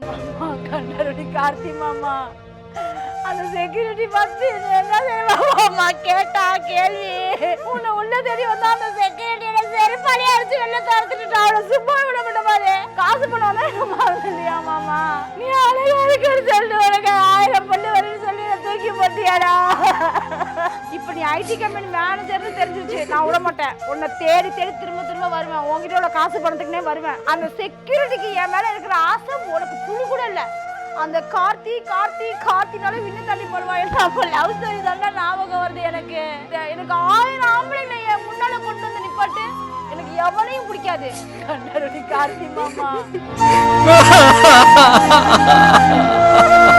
மாமா கண்டருடி கார்த்தி மாமா. அந்த செக்யூரிட்டி பார்த்து என்ன தெரியுமா மாமா கேட்டா கேள்வி. உன்னை உள்ள தேடி வந்தா அந்த செக்யூரிட்டியோட செருப்பாலே அடிச்சு வெளில தரத்துட்டு அவளை சும்மா விட விட மாட்டேன் காசு பணம் தான் மறந்து இல்லையா மாமா? நீ அழகா இருக்குன்னு சொல்லிட்டு உனக்கு. ஆயிரம் பல்லு வரும்னு சொல்லி என்னை தூக்கி போட்டியாடா. இப்ப நீ ஐடி கம்பெனி மேனேஜர்னு தெரிஞ்சிருச்சு. நான் விட மாட்டேன். உன்னை தேடி தேடி திரும்ப வருவேன் வருவேன்? உங்ககிட்ட உள்ள காசு பணத்துக்குனே வருவேன். அந்த செக்யூரிட்டிக்கு என் மேல இருக்கிற ஆசை உனக்கு துளி கூட இல்லை. அந்த கார்த்தி கார்த்தி கார்த்தினால விண்ணு தள்ளி போடுவாங்க அப்போ லவ் ஸ்டோரி தானே ஞாபகம் வருது எனக்கு. எனக்கு ஆயிரம் ஆம்பளைங்க என் முன்னால கொண்டு வந்து நிப்பாட்டு. எனக்கு எவனையும் பிடிக்காது. கார்த்தி மாமா.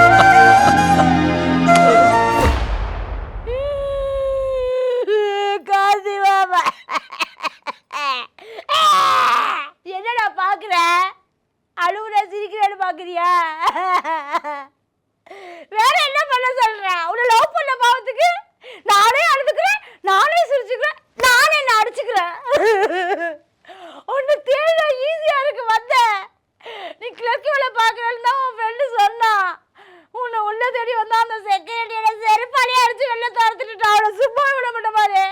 என்னடா அழுகுற சிரிக்கிறேன்னு பார்க்குறியா? வேற என்ன பண்ண சொல்ற? உன்னை லவ் பண்ண பாவத்துக்கு நானே அழுதுக்கிறேன் நானே சிரிச்சுக்கிறேன் நானே என்ன அடிச்சுக்கிறேன். ஒன்று தேட ஈஸியா இருக்கு வந்த. நீ கிழக்கு வேலை பார்க்க தான் உன் ஃப்ரெண்டு சொன்னான் உன்னை உள்ள தேடி வந்தா அந்த செக்ரட்டரியோட செருப்பாலே அடிச்சு வெளில துரத்துட்டு அவளை சும்மா விட மாட்டேன் பாரு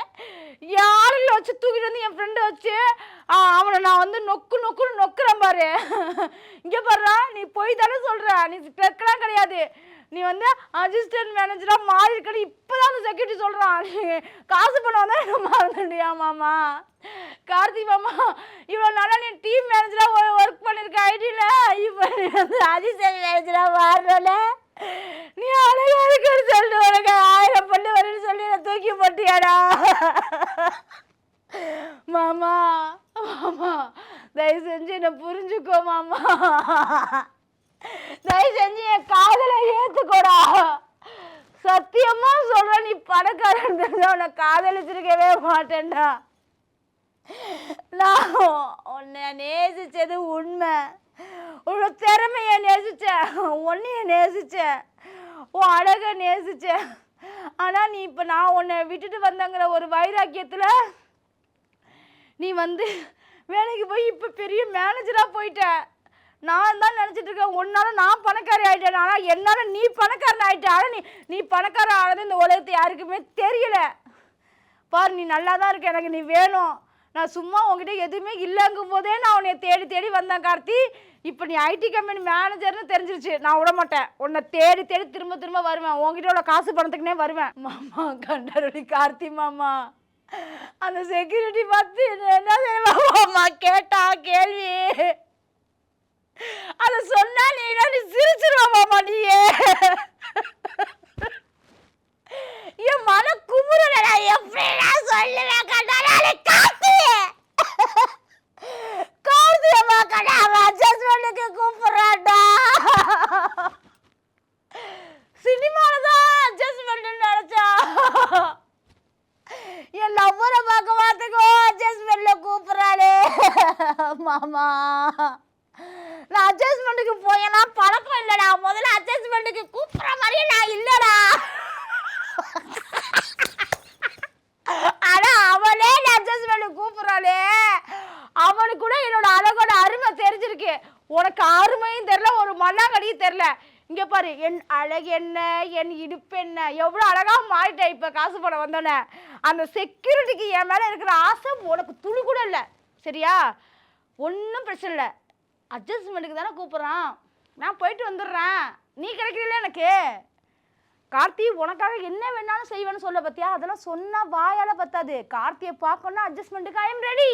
யாரில் வச்சு தூக்கிட்டு வந்து என் ஃப்ரெண்டை வச்சு ஆ, அவனை நான் வந்து நொக்கு நொக்குன்னு நொக்குறேன் பாரு இங்கே பாருடா நீ போய் தானே சொல்ற நீ கிளர்க்கெல்லாம் கிடையாது நீ வந்து அசிஸ்டன்ட் மேனேஜராக மாறி இருக்கன்னு இப்போதான் அந்த செக்யூரிட்டி சொல்கிறான் காசு பண்ணுவாங்க எனக்கு மறந்துட்டியா மாமா கார்த்தி மாமா இவ்வளோ நாளாக நீ டீம் மேனேஜராக ஒர்க் பண்ணியிருக்க ஐடியில் இப்போ நீ வந்து மேனேஜராக மாறுறல நீ அழகா இருக்குன்னு சொல்லிட்டு உனக்கு. ஆயிரம் பல்லு வரேன்னு சொல்லி என்னை தூக்கி போட்டியாடா. மாமா மாமா தயவு செஞ்சு என்னை புரிஞ்சுக்கோ மாமா. தயவு செஞ்சு என் காதலை ஏற்றுக்கோடா சத்தியமா சொல்றேன் நீ பணக்காரன் தெரிஞ்சா உன்னை காதலிச்சிருக்கவே மாட்டேன்டா. நான் உன்னை நேசிச்சது உண்மை. உன்னோட திறமைய நேசிச்சேன் உன்னைய நேசிச்சேன் உன் அழகை நேசிச்சேன். ஆனா நீ இப்ப நான் உன்னை விட்டுட்டு வந்தங்கிற ஒரு வைராக்கியத்துல நீ வந்து வேலைக்கு போய் இப்போ பெரிய மேனேஜராக போயிட்ட. நான் தான் நினச்சிட்டு இருக்கேன் உன்னால நான் பணக்காரி ஆகிட்டேன் ஆனால் என்னால் நீ பணக்காரன் ஆகிட்டேன் ஆனால் நீ நீ பணக்காரன் ஆனது இந்த உலகத்தை யாருக்குமே தெரியல. பார் நீ நல்லா தான் இருக்க எனக்கு நீ வேணும். நான் சும்மா உன்கிட்ட எதுவுமே இல்லைங்கும் போதே நான் உன்னை தேடி தேடி வந்தேன் கார்த்தி. இப்போ நீ ஐடி கம்பெனி மேனேஜர்னு தெரிஞ்சிருச்சு. நான் விட மாட்டேன். உன்னை தேடி தேடி திரும்ப திரும்ப வருவேன். உங்ககிட்ட உள்ள காசு பணத்துக்குனே வருவேன். மாமா கண்டருடி கார்த்தி மாமா. அந்த செக்யூரிட்டி பார்த்து என்ன செய்வா? மாமா கேட்டா கேள்வி. அதை சொன்னா நீ நீ சிரிச்சிருவா மாமா நீயே என் மன குமுறல நான் எப்படி நான் சொல்லுவேன் கண்டாலே காத்து காத்து அம்மா கடை அவன் அட்ஜஸ்ட்மெண்ட்டுக்கு கூப்பிடுறான்டா சினிமால தான் அட்ஜஸ்ட்மெண்ட் நினைச்சா என் லவ்வரை பார்க்க பார்த்துக்கோ அட்ஜஸ்ட்மெண்ட்ல கூப்பிடுறாளே மாமா நான் அட்ஜஸ்ட்மெண்ட்டுக்கு போயெல்லாம் பழக்கம் இல்லடா. முதல்ல அட்ஜஸ்ட்மெண்ட்டுக்கு கூப்பிட்ற மாதிரியே நான் இல்லடா. ஆனா அவனே அட்ஜஸ்ட்மெண்ட் கூப்பிடுறாளே அவனுக்கு கூட என்னோட அழகோட அருமை தெரிஞ்சிருக்கு. உனக்கு அருமையும் தெரில ஒரு மண்ணாங்கடியும் தெரில இங்கே பாரு என் அழகு என்ன என் இடுப்பு என்ன? எவ்வளோ அழகாக மாறிட்டேன் இப்போ காசு போட வந்தோன்னே. அந்த செக்யூரிட்டிக்கு என் மேலே இருக்கிற ஆசை உனக்கு துளி கூட இல்லை. சரியா? ஒன்றும் பிரச்சனை இல்லை. அட்ஜஸ்ட்மெண்ட்டுக்கு தானே கூப்பிட்றான். நான் போயிட்டு வந்துடுறேன். நீ கிடைக்கிறீல்ல எனக்கு? கார்த்தி உனக்காக என்ன வேணாலும் செய்வேன்னு சொல்ல பார்த்தியா அதெல்லாம் சொன்னால் வாயால் பத்தாது. கார்த்தியை பார்க்கணும்னா அட்ஜஸ்ட்மெண்ட்டுக்கு I am ready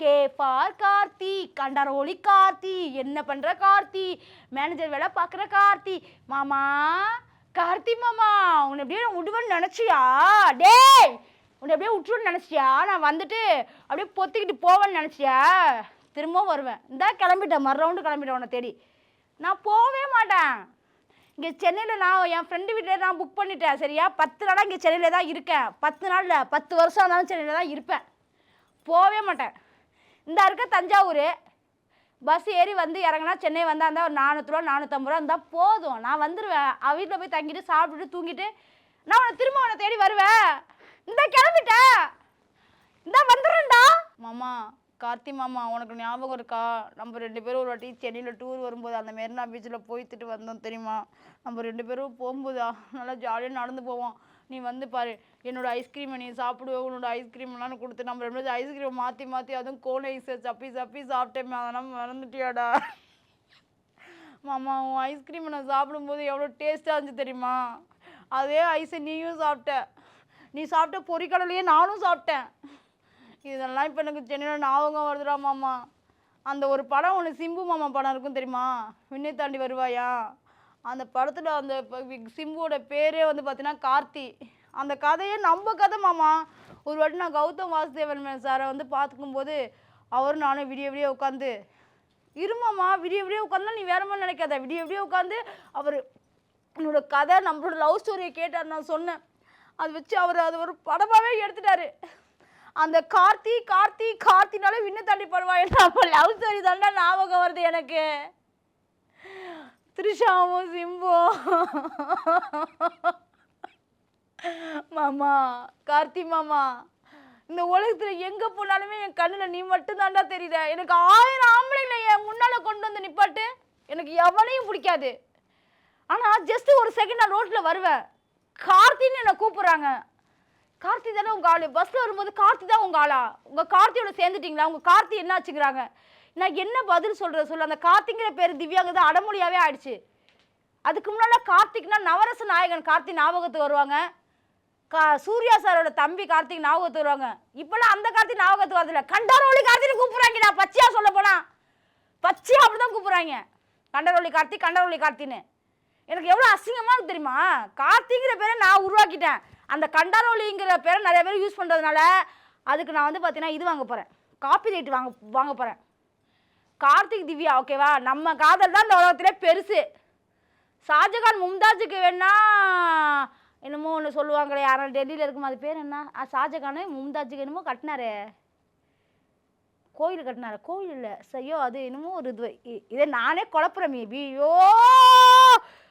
K for Karthi கண்டாரோலி Karthi என்ன பண்ணுற கார்த்தி? மேனேஜர் வேலை பார்க்குற கார்த்தி. மாமா கார்த்தி மாமா உன்னை எப்படியே நான் விடுவேன்னு நினச்சியா? டேய் உன்னை அப்படியே விட்டுருன்னு நினச்சியா? நான் வந்துட்டு அப்படியே பொத்திக்கிட்டு போவேன்னு நினச்சியா? திரும்பவும் வருவேன். இந்தா கிளம்பிட்டேன். மறு ரவுண்டு கிளம்பிட்டேன் உன்னை தேடி. நான் போகவே மாட்டேன். இங்கே சென்னையில் நான் என் ஃப்ரெண்டு வீட்டில் நான் புக் பண்ணிட்டேன். சரியா? பத்து நாளாக இங்கே சென்னையில் தான் இருக்கேன். பத்து நாளில் பத்து வருஷம் இருந்தாலும் சென்னையில் தான் இருப்பேன். போகவே மாட்டேன். இந்த இருக்க தஞ்சாவூர். பஸ் ஏறி வந்து இறங்கினா சென்னை வந்தால் இருந்தால் ஒரு நானூற்றுரூவா நானூற்றம்பது ரூபா இருந்தால் போதும். நான் வந்துடுவேன் அவ வீட்டில் போய் தங்கிட்டு சாப்பிட்டுட்டு தூங்கிட்டு நான் உன்னை திரும்ப உன்னை தேடி வருவேன். இந்த கிளம்பிட்டேன். இந்த வந்துடுறேன்டா. மாமா கார்த்தி மாமா உனக்கு ஞாபகம் இருக்கா? நம்ம ரெண்டு பேரும் ஒரு வாட்டி சென்னையில் டூர் வரும்போது அந்த மெரினா பீச்சில் போய்த்துட்டு வந்தோம் தெரியுமா? நம்ம ரெண்டு பேரும் போகும்போதா? நல்லா ஜாலியாக நடந்து போவோம். நீ வந்து பாரு என்னோட ஐஸ்கிரீமை நீ சாப்பிடுவோம் உன்னோட ஐஸ்கிரீம்லாம் கொடுத்து நம்ம ரெண்டு பேரும் ஐஸ்கிரீம் மாற்றி மாற்றி அதுவும் கோன் ஐஸை சப்பி சப்பி சாப்பிட்டேமே அதெல்லாம் மறந்துட்டியாடா? மாமா உன் ஐஸ்கிரீமை நான் சாப்பிடும்போது எவ்வளோ டேஸ்ட்டாக இருந்துச்சு தெரியுமா? அதே ஐஸை நீயும் சாப்பிட்ட. நீ சாப்பிட்ட பொரிக்கடலையே நானும் சாப்பிட்டேன். இதெல்லாம் இப்போ எனக்கு சென்னையில் ஞாபகம் வருதுடா மாமா. அந்த ஒரு படம் ஒன்று சிம்பு மாமா படம் இருக்கும் தெரியுமா? விண்ணை தாண்டி வருவாயா? அந்த படத்தில் அந்த சிம்புவோட பேரே வந்து பார்த்தீங்கன்னா கார்த்தி. அந்த கதையே நம்ம கதை மாமா. ஒரு வாட்டி நான் கௌதம் வாசுதேவன் சாரை வந்து பார்த்துக்கும்போது அவரும் நானும் விடிய விடிய உட்காந்து இருமாமா விடிய விடிய உட்காந்து நீ வேற மாதிரி நினைக்காத. விடிய விடிய உட்காந்து அவர் என்னோட கதை நம்மளோட லவ் ஸ்டோரியை கேட்டார் நான் சொன்னேன். அதை வச்சு அவர் அது ஒரு படமாகவே எடுத்துட்டாரு. அந்த கார்த்தி கார்த்தி கார்த்தினால விண்ணு தாண்டி படுவாய் அப்போ லவ் ஸ்டோரி தாண்டா ஞாபகம் வருது எனக்கு. த்ரிஷாவும் சிம்பும் மாமா கார்த்தி மாமா இந்த உலகத்தில் எங்கே போனாலுமே என் கண்ணில் நீ மட்டும் தாண்டா தெரியுத. எனக்கு ஆயிரம் ஆம்பளைங்களை என் முன்னால் கொண்டு வந்து நிப்பாட்டு. எனக்கு எவனையும் பிடிக்காது. ஆனால் ஜஸ்ட் ஒரு செகண்ட் நான் ரோட்டில் வருவேன். கார்த்தின்னு என்னை கூப்பிட்றாங்க. கார்த்தி தானே உங்கள் ஆளு? பஸ்ஸில் வரும்போது கார்த்தி தான் உங்கள் ஆளா? உங்கள் கார்த்தியோட சேர்ந்துட்டிங்களா? உங்கள் கார்த்தி என்ன ஆச்சுங்கிறாங்க? நான் என்ன பதில் சொல்கிறது சொல்ல? அந்த கார்த்திங்கிற பேர் திவ்யாங்க தான் அடமொழியாகவே ஆயிடுச்சு. அதுக்கு முன்னால் கார்த்திக்னா நவரச நாயகன் கார்த்தி ஞாபகத்துக்கு வருவாங்க. கா சூர்யா சாரோட தம்பி கார்த்திக் ஞாபகத்துக்கு வருவாங்க. இப்போலாம் அந்த கார்த்திக் ஞாபகத்துக்கு வரதில்ல. கண்டாரோலி கார்த்திக் கூப்பிடுறாங்கடா பச்சையா சொல்ல பச்சியாக அப்படி தான் கூப்பிட்றாங்க. கண்டரோலி கார்த்திக் கண்டரோலி கார்த்தின்னு. எனக்கு எவ்வளோ அசிங்கமாக தெரியுமா? கார்த்திங்கிற பேரை நான் உருவாக்கிட்டேன். அந்த கண்டாரோலிங்கிற பேரை நிறைய பேர் யூஸ் பண்ணுறதுனால அதுக்கு நான் வந்து பார்த்தீங்கன்னா இது வாங்க போகிறேன் காப்பி ரைட் வாங்க வாங்க போகிறேன் கார்த்திக் திவ்யா ஓகேவா நம்ம காதல் தான் இந்த உலகத்திலே பெருசு. ஷாஜகான் மும்தாஜுக்கு வேணா என்னமோ ஒன்று சொல்லுவாங்களே யாரும் டெல்லியில் இருக்கும் அது பேர் என்ன? ஆ, ஷாஜகானு மும்தாஜுக்கு என்னமோ கட்டினாரே. கோயில் கட்டினாரு. கோயில் இல்லை. ஐயோ அது என்னமோ ஒரு இது. இ- இதை நானே குழப்புறேன் மேபியோ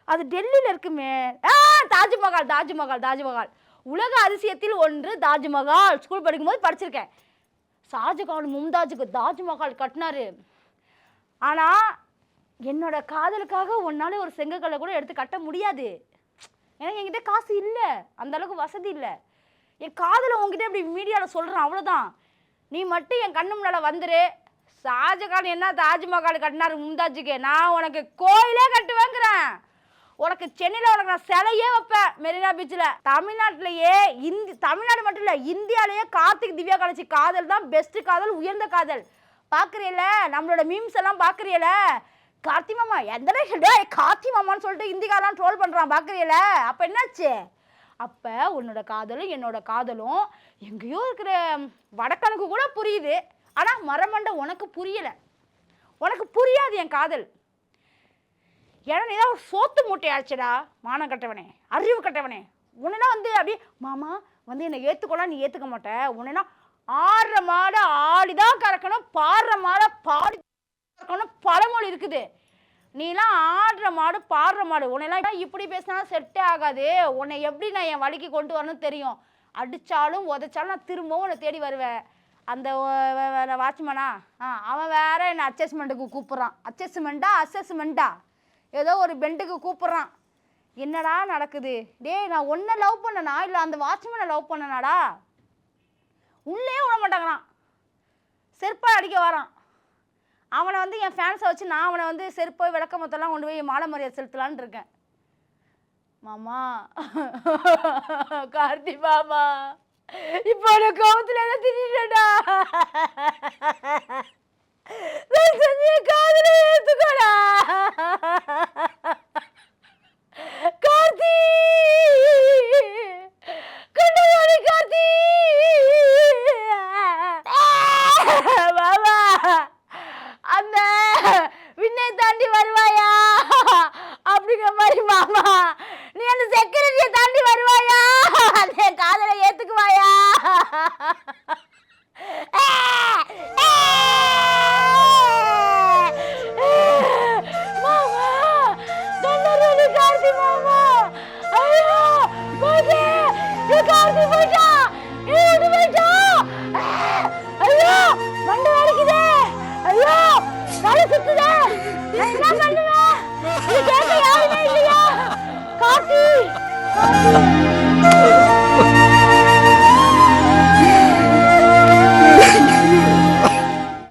அது டெல்லியில் இருக்குமே. ஆ தாஜ்மஹால் தாஜ்மஹால் தாஜ்மஹால். உலக அதிசயத்தில் ஒன்று தாஜ்மஹால். ஸ்கூல் படிக்கும்போது படிச்சிருக்கேன். ஷாஜகான் மும்தாஜுக்கு தாஜ்மஹால் கட்டினாரு. ஆனால் என்னோட காதலுக்காக உன்னால ஒரு செங்கக்கல்லை கூட எடுத்து கட்ட முடியாது. ஏன்னா என்கிட்ட காசு இல்லை. அந்த அளவுக்கு வசதி இல்லை. என் காதலை உங்ககிட்ட இப்படி மீடியாவில் சொல்கிறேன் அவ்வளோதான் நீ மட்டும் என் கண்ணு முன்னால் வந்துரு. ஷாஜகான் என்ன தாஜ்மஹால் கட்டினாரு மும்தாஜுக்கு? நான் உனக்கு கோயிலே கட்டுவேங்கிறேன். உனக்கு சென்னையில் உனக்கு நான் சிலையே வைப்பேன் மெரினா பீச்சில் தமிழ்நாட்டிலேயே இந்தி தமிழ்நாடு மட்டும் இல்லை இந்தியாவிலேயே கார்த்திக் திவ்யா காலேஜ் காதல் தான் பெஸ்ட்டு காதல் உயர்ந்த காதல். பார்க்குறீல நம்மளோட மீம்ஸ் எல்லாம் பார்க்குறீல கார்த்தி மாமா எந்த டே கார்த்தி மாமான்னு சொல்லிட்டு இந்திக்காரெல்லாம் ட்ரோல் பண்ணுறான் பார்க்குறீல அப்போ என்னாச்சு? அப்போ உன்னோட காதலும் என்னோட காதலும் எங்கேயோ இருக்கிற வடக்கனுக்கு கூட புரியுது. ஆனால் மரமண்டை உனக்கு புரியலை. உனக்கு புரியாது என் காதல். ஏன்னா நீ தான் ஒரு சோத்து மூட்டை ஆச்சுடா மானம் கட்டவனே அறிவு கட்டவனே. உன்னைனா வந்து அப்படியே மாமா வந்து என்னை ஏற்றுக்கொள்ளலாம் நீ ஏற்றுக்க மாட்ட. உன்னைனா ஆடுற மாடை ஆடிதான் கறக்கணும் பாடுற மாட பாடி கறக்கணும் பழமொழி இருக்குது. நீலாம் ஆடுற மாடு பாடுற மாடு. உன்னைலாம் இப்படி பேசினா செட்டே ஆகாது. உன்னை எப்படி நான் என் வழிக்கு கொண்டு வரணும்னு தெரியும். அடித்தாலும் உதைச்சாலும் நான் திரும்பவும் உன்னை தேடி வருவேன். அந்த வாட்ச்மேனா? ஆ அவன் வேற என்னை அட்ஜஸ்ட்மெண்ட்டுக்கு கூப்பிட்றான். அட்ஜஸ்ட்மெண்ட்டா அசஸ்மெண்ட்டா ஏதோ ஒரு பெண்டுக்கு கூப்பிட்றான். என்னடா நடக்குது? டேய் நான் ஒன்றை லவ் பண்ணனா? இல்லை அந்த வாட்ச்மேனை லவ் பண்ணனாடா? உள்ளே விட மாட்டாங்களாம். செருப்பை அடிக்க வரான். அவனை வந்து என் ஃபேன்ஸை வச்சு நான் அவனை வந்து செருப்பை விளக்கமத்தெல்லாம் கொண்டு போய் மாலை மரியாதை செலுத்தலான் இருக்கேன். மாமா. கார்த்தி மாமா. இப்போ உனக்கு கோபத்தில் எதை திடா செஞ்ச காதல 啊。